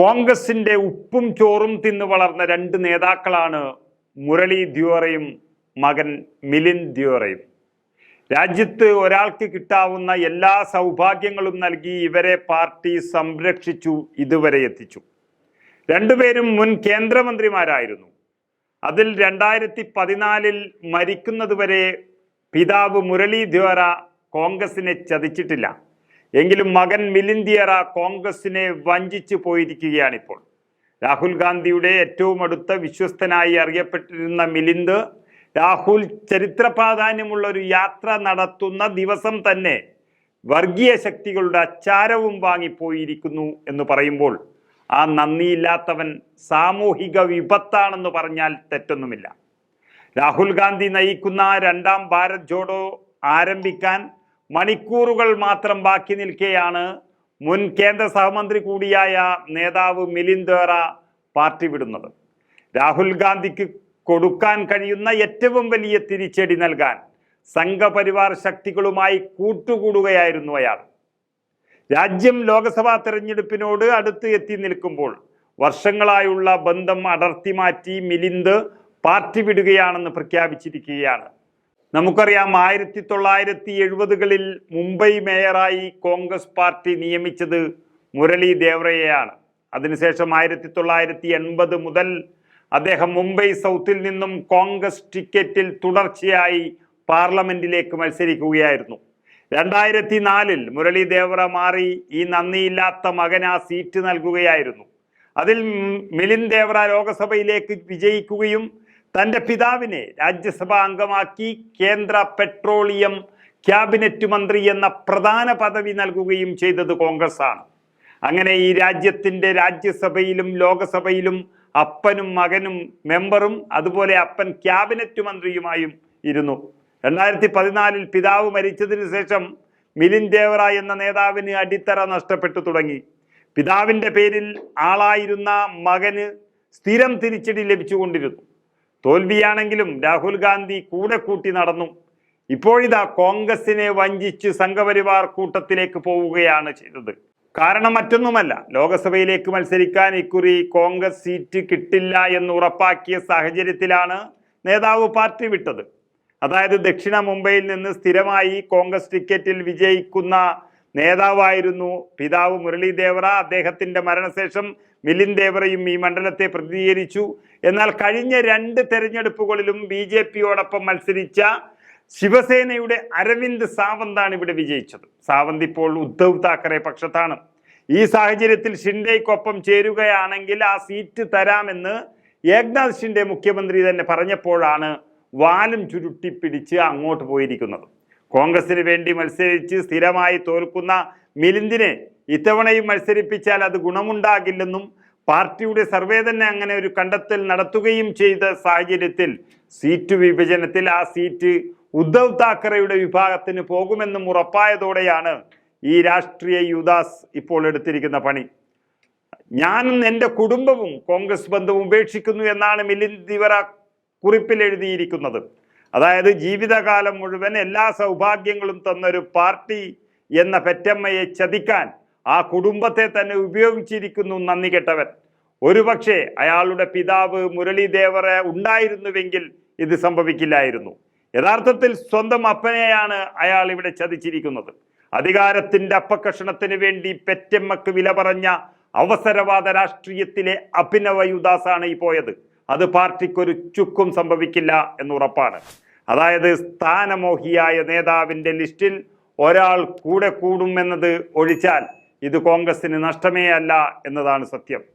കോൺഗ്രസിന്റെ ഉപ്പും ചോറും തിന്നു വളർന്ന രണ്ട് നേതാക്കളാണ് മുരളി ദ്യോറയും മകൻ മിലിൻ ദ്യോറയും. രാജ്യത്ത് ഒരാൾക്ക് കിട്ടാവുന്ന എല്ലാ സൗഭാഗ്യങ്ങളും നൽകി ഇവരെ പാർട്ടി സംരക്ഷിച്ചു ഇതുവരെ എത്തിച്ചു. രണ്ടുപേരും മുൻ കേന്ദ്രമന്ത്രിമാരായിരുന്നു. അതിൽ രണ്ടായിരത്തി പതിനാലിൽ മരിക്കുന്നതുവരെ പിതാവ് മുരളി ദ്യോറ കോൺഗ്രസിനെ ചതിച്ചിട്ടില്ല. എങ്കിലും മകൻ മിലിന്ദിയറ കോൺഗ്രസിനെ വഞ്ചിച്ചു പോയിരിക്കുകയാണിപ്പോൾ. രാഹുൽ ഗാന്ധിയുടെ ഏറ്റവും അടുത്ത വിശ്വസ്തനായി അറിയപ്പെട്ടിരുന്ന മിലിന്ദ് രാഹുൽ ചരിത്ര പ്രാധാന്യമുള്ള ഒരു യാത്ര നടത്തുന്ന ദിവസം തന്നെ വർഗീയ ശക്തികളുടെ അച്ചാരവും വാങ്ങിപ്പോയിരിക്കുന്നു എന്ന് പറയുമ്പോൾ ആ നന്ദിയില്ലാത്തവൻ സാമൂഹിക വിപത്താണെന്ന് പറഞ്ഞാൽ തെറ്റൊന്നുമില്ല. രാഹുൽ ഗാന്ധി നയിക്കുന്ന രണ്ടാം ഭാരത് ജോഡോ ആരംഭിക്കാൻ മണിക്കൂറുകൾ മാത്രം ബാക്കി നിൽക്കെയാണ് മുൻ കേന്ദ്ര സഹമന്ത്രി കൂടിയായ നേതാവ് മിലിന്ദേറ പാർട്ടി വിടുന്നത്. രാഹുൽ ഗാന്ധിക്ക് കൊടുക്കാൻ കഴിയുന്ന ഏറ്റവും വലിയ തിരിച്ചടി നൽകാൻ സംഘപരിവാർ ശക്തികളുമായി കൂട്ടുകൂടുകയായിരുന്നു അയാൾ. രാജ്യം ലോക്സഭാ തെരഞ്ഞെടുപ്പിനോട് അടുത്ത് എത്തി നിൽക്കുമ്പോൾ വർഷങ്ങളായുള്ള ബന്ധം അടർത്തി മാറ്റി മിലിന്ദ് പാർട്ടി വിടുകയാണെന്ന് പ്രഖ്യാപിച്ചിരിക്കുകയാണ്. നമുക്കറിയാം ആയിരത്തി തൊള്ളായിരത്തി എഴുപതുകളിൽ മുംബൈ മേയറായി കോൺഗ്രസ് പാർട്ടി നിയമിച്ചത് മുരളി ദേവറയെയാണ് അതിനുശേഷം ആയിരത്തി തൊള്ളായിരത്തി എൺപത് മുതൽ അദ്ദേഹം മുംബൈ സൗത്തിൽ നിന്നും കോൺഗ്രസ് ടിക്കറ്റിൽ തുടർച്ചയായി പാർലമെന്റിലേക്ക് മത്സരിക്കുകയായിരുന്നു. രണ്ടായിരത്തി നാലിൽ മുരളി ദേവറ മാറി ഈ നന്ദിയില്ലാത്ത മകന് ആ സീറ്റ് നൽകുകയായിരുന്നു. അതിൽ മിലിൻ ദേവറ ലോകസഭയിലേക്ക് വിജയിക്കുകയും തന്റെ പിതാവിനെ രാജ്യസഭാ അംഗമാക്കി കേന്ദ്ര പെട്രോളിയം ക്യാബിനറ്റ് മന്ത്രി എന്ന പ്രധാന പദവി നൽകുകയും ചെയ്തത് കോൺഗ്രസ് ആണ് അങ്ങനെ ഈ രാജ്യത്തിന്റെ രാജ്യസഭയിലും ലോകസഭയിലും അപ്പനും മകനും മെമ്പറും അതുപോലെ അപ്പൻ ക്യാബിനറ്റ് മന്ത്രിയുമായും ഇരുന്നു. രണ്ടായിരത്തി പതിനാലിൽ പിതാവ് മരിച്ചതിന് ശേഷം മിലിൻ ദേവറ എന്ന നേതാവിന് അടിത്തറ നഷ്ടപ്പെട്ടു തുടങ്ങി. പിതാവിന്റെ പേരിൽ ആളായിരുന്ന മകന് സ്ഥിരം തിരിച്ചടി ലഭിച്ചുകൊണ്ടിരുന്നു. തോൽവിയാണെങ്കിലും രാഹുൽ ഗാന്ധി കൂടെ കൂട്ടി നടന്നു. ഇപ്പോഴിതാ കോൺഗ്രസിനെ വഞ്ചിച്ച് സംഘപരിവാർ കൂട്ടത്തിലേക്ക് പോവുകയാണ് ചെയ്തത്. കാരണം മറ്റൊന്നുമല്ല ലോകസഭയിലേക്ക് മത്സരിക്കാൻ ഇക്കുറി കോൺഗ്രസ് സീറ്റ് കിട്ടില്ല എന്ന് ഉറപ്പാക്കിയ സാഹചര്യത്തിലാണ് നേതാവ് പാർട്ടി വിട്ടത്. അതായത് ദക്ഷിണ മുംബൈയിൽ നിന്ന് സ്ഥിരമായി കോൺഗ്രസ് ടിക്കറ്റിൽ വിജയിക്കുന്ന നേതാവായിരുന്നു പിതാവ് മുരളി ദേവറ അദ്ദേഹത്തിന്റെ മരണശേഷം മിലിന്ദ് ദേവറയും ഈ മണ്ഡലത്തെ പ്രതിനിധീകരിച്ചു. എന്നാൽ കഴിഞ്ഞ രണ്ട് തെരഞ്ഞെടുപ്പുകളിലും ബി ജെ പിയോടൊപ്പം മത്സരിച്ച ശിവസേനയുടെ അരവിന്ദ് സാവന്താണ് ഇവിടെ വിജയിച്ചത്. സാവന്ത് ഇപ്പോൾ ഉദ്ധവ് താക്കറെ പക്ഷത്താണ്. ഈ സാഹചര്യത്തിൽ ഷിൻഡെയ്ക്കൊപ്പം ചേരുകയാണെങ്കിൽ ആ സീറ്റ് തരാമെന്ന് ഏക്നാഥ് ഷിൻഡെ മുഖ്യമന്ത്രി തന്നെ പറഞ്ഞപ്പോഴാണ് വാലും ചുരുട്ടിപ്പിടിച്ച് അങ്ങോട്ട് പോയിരിക്കുന്നത്. കോൺഗ്രസിന് വേണ്ടി മത്സരിച്ച് സ്ഥിരമായി തോൽക്കുന്ന മിലിന്ദിനെ ഇത്തവണയും മത്സരിപ്പിച്ചാൽ അത് ഗുണമുണ്ടാകില്ലെന്നും പാർട്ടിയുടെ സർവേ തന്നെ അങ്ങനെ ഒരു കണ്ടെത്തൽ നടത്തുകയും ചെയ്ത സാഹചര്യത്തിൽ സീറ്റ് വിഭജനത്തിൽ ആ സീറ്റ് ഉദ്ധവ് താക്കറെയുടെ വിഭാഗത്തിന് പോകുമെന്നും ഉറപ്പായതോടെയാണ് ഈ രാഷ്ട്രീയ യുദാസ് ഇപ്പോൾ എടുത്തിരിക്കുന്ന പണി. ഞാനും എന്റെ കുടുംബവും കോൺഗ്രസ് ബന്ധവും ഉപേക്ഷിക്കുന്നു എന്നാണ് മിലിന്ദ് ദിവറ കുറിപ്പിൽ എഴുതിയിരിക്കുന്നത്. അതായത് ജീവിതകാലം മുഴുവൻ എല്ലാ സൗഭാഗ്യങ്ങളും തന്നൊരു പാർട്ടി എന്ന പെറ്റമ്മയെ ചതിക്കാൻ ആ കുടുംബത്തെ തന്നെ ഉപയോഗിച്ചിരിക്കുന്നു നന്ദി കെട്ടവൻ. ഒരുപക്ഷെ അയാളുടെ പിതാവ് മുരളീദേവറെ ഉണ്ടായിരുന്നുവെങ്കിൽ ഇത് സംഭവിക്കില്ലായിരുന്നു. യഥാർത്ഥത്തിൽ സ്വന്തം അപ്പനെയാണ് അയാൾ ഇവിടെ ചതിച്ചിരിക്കുന്നത്. അധികാരത്തിന്റെ അപ്പക്കഷണത്തിന് വേണ്ടി പെറ്റമ്മക്ക് വില പറഞ്ഞ അവസരവാദ രാഷ്ട്രീയത്തിലെ അഭിനവ യുദാസാണ് ഈ പോയത്. അത് പാർട്ടിക്കൊരു ചുക്കും സംഭവിക്കില്ല എന്നുറപ്പാണ്. അതായത് സ്ഥാനമോഹിയായ നേതാവിന്റെ ലിസ്റ്റിൽ ഒരാൾ കൂടെ കൂടുമെന്നത് ഒഴിച്ചാൽ ഇത് കോൺഗ്രസിന് നഷ്ടമേ അല്ല എന്നതാണ് സത്യം.